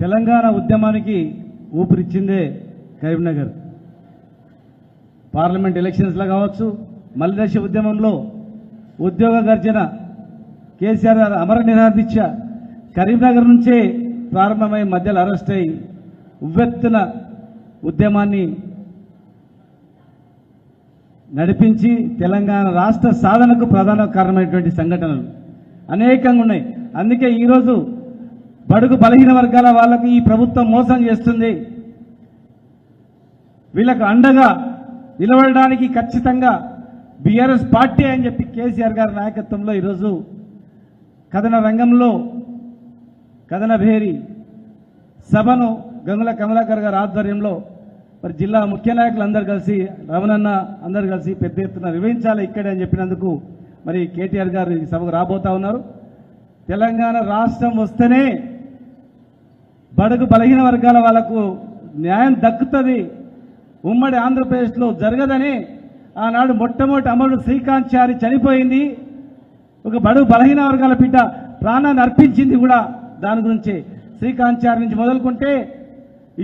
తెలంగాణ ఉద్యమానికి ఊపిరిచ్చిందే కరీంనగర్. పార్లమెంట్ ఎలక్షన్స్లో కావచ్చు మల్లిదశ ఉద్యమంలో ఉద్యోగ గర్జన కేసీఆర్ అమర నిరాదీక్ష కరీంనగర్ నుంచే ప్రారంభమై మధ్యలో అరెస్ట్ అయి ఉవ్వెత్తున ఉద్యమాన్ని నడిపించి తెలంగాణ రాష్ట్ర సాధనకు ప్రధాన కారణమైనటువంటి సంఘటనలు అనేకంగా ఉన్నాయి. అందుకే ఈరోజు బడుగు బలహీన వర్గాల వాళ్ళకు ఈ ప్రభుత్వం మోసం చేస్తుంది. వీళ్ళకు అండగా నిలబడడానికి ఖచ్చితంగా బీఆర్ఎస్ పార్టీ అని చెప్పి కేసీఆర్ గారి నాయకత్వంలో ఈరోజు కథన రంగంలో కథన భేరి సభను గంగుల కమలాకర్ గారి ఆధ్వర్యంలో మరి జిల్లా ముఖ్య నాయకులు అందరు కలిసి రమణన్న అందరు కలిసి పెద్ద ఎత్తున నిర్వహించాలి ఇక్కడే అని చెప్పినందుకు మరి కేటీఆర్ గారు ఈ సభకు రాబోతా ఉన్నారు. తెలంగాణ రాష్ట్రం వస్తేనే బడుగు బలహీన వర్గాల వాళ్ళకు న్యాయం దక్కుతుంది. ఉమ్మడి ఆంధ్రప్రదేశ్లో జరగదని ఆనాడు మొట్టమొదటి అమరుడు శ్రీకాంత్ చారి చనిపోయింది. ఒక బడుగు బలహీన వర్గాల బిడ్డ ప్రాణాన్ని అర్పించింది కూడా దాని గురించి శ్రీకాంత్ చారి నుంచి మొదలుకుంటే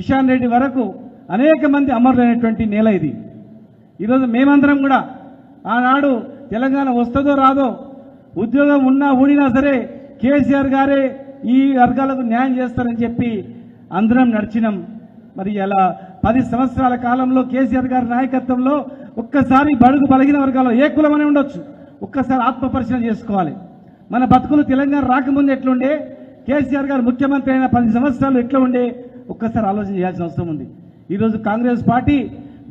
ఇషాన్ రెడ్డి వరకు అనేక మంది అమరులైనటువంటి నేల ఇది. ఈరోజు మేమందరం కూడా ఆనాడు తెలంగాణ వస్తుందో రాదో ఉద్యోగం ఉన్నా ఊడినా సరే కేసీఆర్ గారే ఈ వర్గాలకు న్యాయం చేస్తారని చెప్పి అందరం నడిచినాం. మరి అలా పది సంవత్సరాల కాలంలో కేసీఆర్ గారి నాయకత్వంలో ఒక్కసారి బడుగు బలగిన వర్గాల్లో ఏ కులమనే ఉండొచ్చు. ఒక్కసారి ఆత్మపరిశీలన చేసుకోవాలి. మన బతుకులు తెలంగాణ రాకముందు ఎట్లుండే కేసీఆర్ గారు ముఖ్యమంత్రి అయిన పది సంవత్సరాలు ఎట్లా ఉండే ఒక్కసారి ఆలోచన చేయాల్సిన అవసరం ఉంది. ఈరోజు కాంగ్రెస్ పార్టీ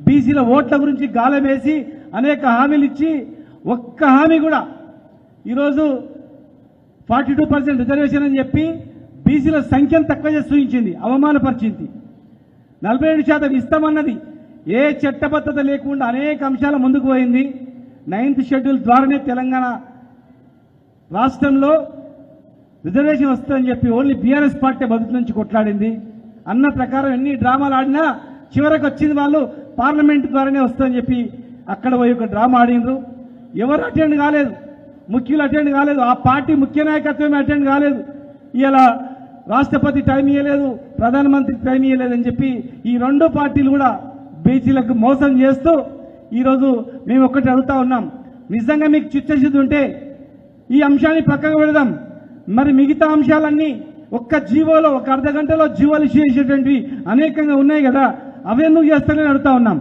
బీసీల ఓట్ల గురించి గాలం వేసి అనేక హామీలు ఇచ్చి ఒక్క హామీ కూడా ఈరోజు ఫార్టీ టూ పర్సెంట్ రిజర్వేషన్ అని చెప్పి బీసీల సంఖ్యను తక్కువ చేసి చూపించింది అవమానపరిచింది. నలభై ఏడు శాతం ఇస్తామన్నది ఏ చట్టబద్ధత లేకుండా అనేక అంశాల ముందుకు పోయింది. నైన్త్ షెడ్యూల్ ద్వారానే తెలంగాణ రాష్ట్రంలో రిజర్వేషన్ వస్తుందని చెప్పి ఓన్లీ బీఆర్ఎస్ పార్టీ మొదటి నుంచి కొట్లాడింది. అన్న ప్రకారం ఎన్ని డ్రామాలు ఆడినా చివరకు వచ్చింది వాళ్ళు పార్లమెంట్ ద్వారానే వస్తుందని చెప్పి అక్కడ పోయి ఒక డ్రామా ఆడినరు ఎవరు అటెండ్ కాలేదు. ముఖ్యులు అటెండ్ కాలేదు. ఆ పార్టీ ముఖ్య నాయకత్వమే అటెండ్ కాలేదు. ఇలా రాష్ట్రపతి టైం ఇవ్వలేదు ప్రధానమంత్రి టైం ఇవ్వలేదని చెప్పి ఈ రెండు పార్టీలు కూడా బీసీలకు మోసం చేస్తూ ఈరోజు మేము ఒక్కటి అడుగుతా ఉన్నాం. నిజంగా మీకు చిత్తశుద్ధి ఉంటే ఈ అంశాన్ని పక్కకు పెడదాం. మరి మిగతా అంశాలన్నీ ఒక్క జీవోలో ఒక అర్ధ గంటలో జీవోలు చేసేటువంటివి అనేకంగా ఉన్నాయి కదా. అవే నువ్వు చేస్తారని అడుగుతా ఉన్నాం.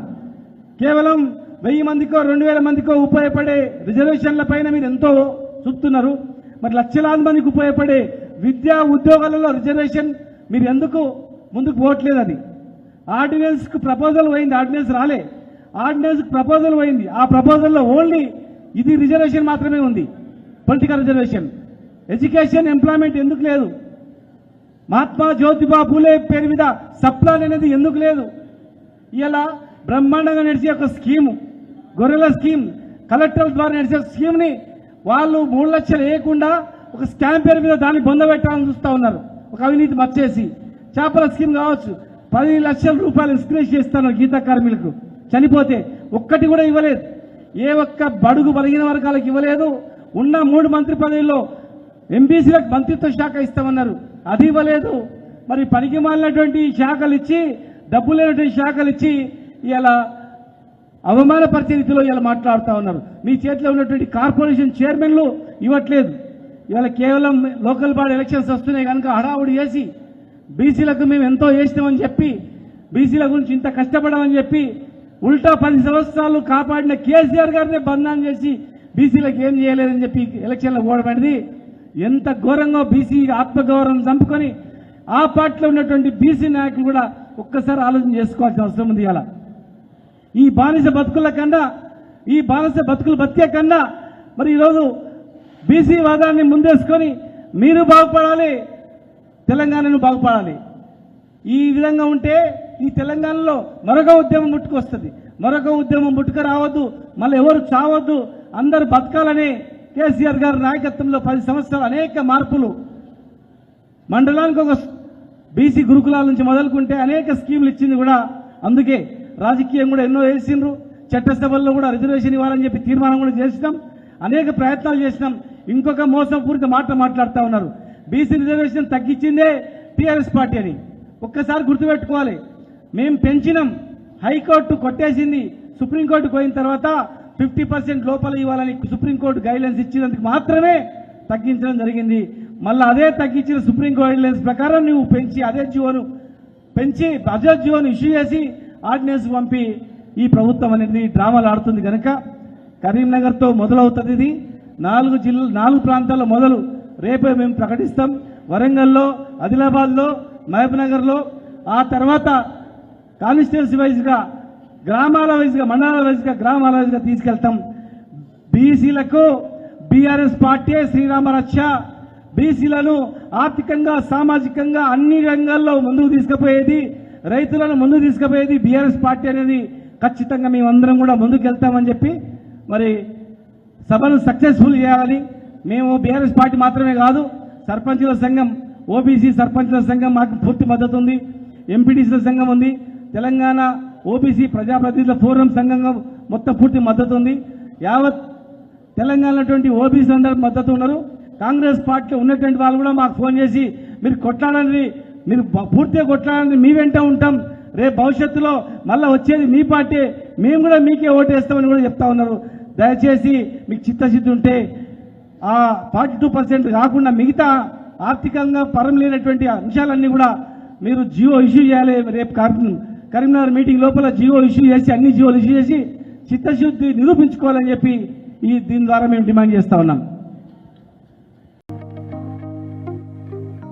కేవలం వెయ్యి మందికో రెండు వేల మందికో ఉపయోగపడే రిజర్వేషన్ల పైన మీరు ఎంతో చూపుతున్నారు. మరి లక్షలాది మందికి ఉపయోగపడే విద్యా ఉద్యోగాలలో రిజర్వేషన్ మీరు ఎందుకు ముందుకు పోవట్లేదని? ఆర్డినెన్స్కు ఆర్డినెన్స్కి ప్రపోజల్ పోయింది ఆర్డినెన్స్ రాలే. ఆర్డినెన్స్కి ప్రపోజల్ పోయింది. ఆ ప్రపోజల్లో ఓన్లీ ఇది రిజర్వేషన్ మాత్రమే ఉంది పొలిటికల్ రిజర్వేషన్. ఎడ్యుకేషన్ ఎంప్లాయ్మెంట్ ఎందుకు లేదు? మహాత్మా జ్యోతిబా పూలే పేరు మీద సప్లాన్ అనేది ఎందుకు లేదు? ఇలా బ్రహ్మాండంగా నడిచే ఒక స్కీము. గొర్రెల స్కీమ్ కలెక్టర్ ద్వారా నడిచే స్కీమ్ని వాళ్ళు మూడు లక్షలు వేయకుండా ఒక స్కామ్ పేరు మీద దాన్ని పొందబెట్టాలని చూస్తూ ఉన్నారు. ఒక అవినీతి మర్చేసి చేపల స్కీమ్ కావచ్చు. పది లక్షల రూపాయలు ఇన్స్క్రేజ్ చేస్తాను గీత కార్మికులకు. చనిపోతే ఒక్కటి కూడా ఇవ్వలేదు. ఏ ఒక్క బడుగు బలిగిన వర్గాలకు ఇవ్వలేదు. ఉన్న మూడు మంత్రి పదవిలో ఎంబీసీలకు మంత్రిత్వ శాఖ ఇస్తామన్నారు. అది ఇవ్వలేదు. మరి పనికి మాలినటువంటి శాఖలు ఇచ్చి డబ్బు లేనటువంటి శాఖలు ఇచ్చి ఇలా అవమానపరిచే రీతిలో ఇలా మాట్లాడుతూ ఉన్నారు. మీ చేతిలో ఉన్నటువంటి కార్పొరేషన్ చైర్మన్లు ఇవ్వట్లేదు. ఇవాళ కేవలం లోకల్ బాడీ ఎలక్షన్స్ వస్తున్నాయి కనుక హడావుడి చేసి బీసీలకు మేము ఎంతో చేసినామని చెప్పి బీసీల గురించి ఇంత కష్టపడమని చెప్పి ఉల్టా పది సంవత్సరాలు కాపాడిన కేసీఆర్ గారినే బంధనం చేసి బీసీలకు ఏం చేయలేదని చెప్పి ఎలక్షన్లో ఓడబడింది ఎంత ఘోరంగా బీసీ ఆత్మగౌరవం చంపుకొని ఆ పార్టీలో ఉన్నటువంటి బీసీ నాయకులు కూడా ఒక్కసారి ఆలోచన చేసుకోవాల్సిన అవసరం ఉంది ఇలా ఈ బానిస బతుకుల కన్నా ఈ బానిస బతుకులు బతికే కన్నా మరి ఈరోజు బీసీ వాదాన్ని ముందేసుకొని మీరు బాగుపడాలి తెలంగాణను బాగుపడాలి. ఈ విధంగా ఉంటే ఈ తెలంగాణలో మరొక ఉద్యమం ముట్టుకొస్తుంది. మరొక ఉద్యమం ముట్టుకు రావద్దు మళ్ళీ ఎవరు చావద్దు అందరు బతకాలని కేసీఆర్ గారి నాయకత్వంలో పది సంవత్సరాలు అనేక మార్పులు. మండలానికి ఒక బీసీ గురుకులాల నుంచి మొదలుకుంటే అనేక స్కీములు ఇచ్చింది కూడా అందుకే. రాజకీయం కూడా ఎన్నో వేసిండ్రు చట్టసభల్లో కూడా రిజర్వేషన్ ఇవ్వాలని చెప్పి తీర్మానం కూడా చేసినాం. అనేక ప్రయత్నాలు చేసినాం. ఇంకొక మోసపూరిత మాట మాట్లాడుతూ ఉన్నారు. బీసీ రిజర్వేషన్ తగ్గించిందే టీఆర్ఎస్ పార్టీ అని. ఒక్కసారి గుర్తుపెట్టుకోవాలి. మేము పెంచినాం. హైకోర్టు కొట్టేసింది. సుప్రీంకోర్టు పోయిన తర్వాత ఫిఫ్టీ పర్సెంట్ లోపల ఇవ్వాలని సుప్రీంకోర్టు గైడ్లైన్స్ ఇచ్చినందుకు మాత్రమే తగ్గించడం జరిగింది. మళ్ళీ అదే తగ్గించిన సుప్రీం గైడ్లైన్స్ ప్రకారం నువ్వు పెంచి అదే జీవోను పెంచి అదే జీవోను ఇష్యూ చేసి ఆర్డినెన్స్ పంపి ఈ ప్రభుత్వం అనేది డ్రామాలు ఆడుతుంది కనుక కరీంనగర్తో మొదలవుతుంది ఇది. నాలుగు జిల్లా నాలుగు ప్రాంతాల్లో మొదలు. రేపే మేము ప్రకటిస్తాం. వరంగల్లో ఆదిలాబాద్లో మహబూబ్నగర్లో ఆ తర్వాత కాన్స్టిట్యున్సీ వైజ్గా గ్రామాల వైజ్గా మండలాల వైజ్గా గ్రామాల వైజ్గా తీసుకెళ్తాం. బీసీలకు బీఆర్ఎస్ పార్టీ శ్రీరామ రక్ష బీసీలను ఆర్థికంగా సామాజికంగా అన్ని రంగాల్లో ముందుకు తీసుకుపోయేది. రైతులను ముందు తీసుకుపోయేది బీఆర్ఎస్ పార్టీ అనేది ఖచ్చితంగా మేమందరం కూడా ముందుకు వెళ్తామని చెప్పి మరి సభను సక్సెస్ఫుల్ చేయాలని మేము బీఆర్ఎస్ పార్టీ మాత్రమే కాదు సర్పంచుల సంఘం ఓబీసీ సర్పంచుల సంఘం మాకు పూర్తి మద్దతు ఉంది ఎంపీటీసీల సంఘం ఉంది తెలంగాణ ఓబీసీ ప్రజాప్రతినిధుల ఫోరం సంఘంగా మొత్తం పూర్తి మద్దతు ఉంది. యావత్ తెలంగాణటువంటి ఓబీసీ అందరూ మద్దతు ఉన్నారు. కాంగ్రెస్ పార్టీలో ఉన్నటువంటి వాళ్ళు కూడా మాకు ఫోన్ చేసి మీరు కొట్లాడండి మీరు పూర్తిగా కొట్లాడాలని మీ వెంట ఉంటాం. రేపు భవిష్యత్తులో మళ్ళీ వచ్చేది మీ పార్టీ మేము కూడా మీకే ఓటేస్తామని కూడా చెప్తా ఉన్నారు. దయచేసి మీకు చిత్తశుద్ధి ఉంటే ఆ ఫార్టీ టూ పర్సెంట్ కాకుండా మిగతా ఆర్థికంగా పరం లేనటువంటి అంశాలన్నీ కూడా మీరు జియో ఇష్యూ చేయాలి రేపు కరీం- కరీంనగర్ మీటింగ్ లోపల జియో ఇష్యూ చేసి అన్ని జియోలు ఇష్యూ చేసి చిత్తశుద్ధి నిరూపించుకోవాలని చెప్పి ఈ దీని ద్వారా మేము డిమాండ్ చేస్తా ఉన్నాం.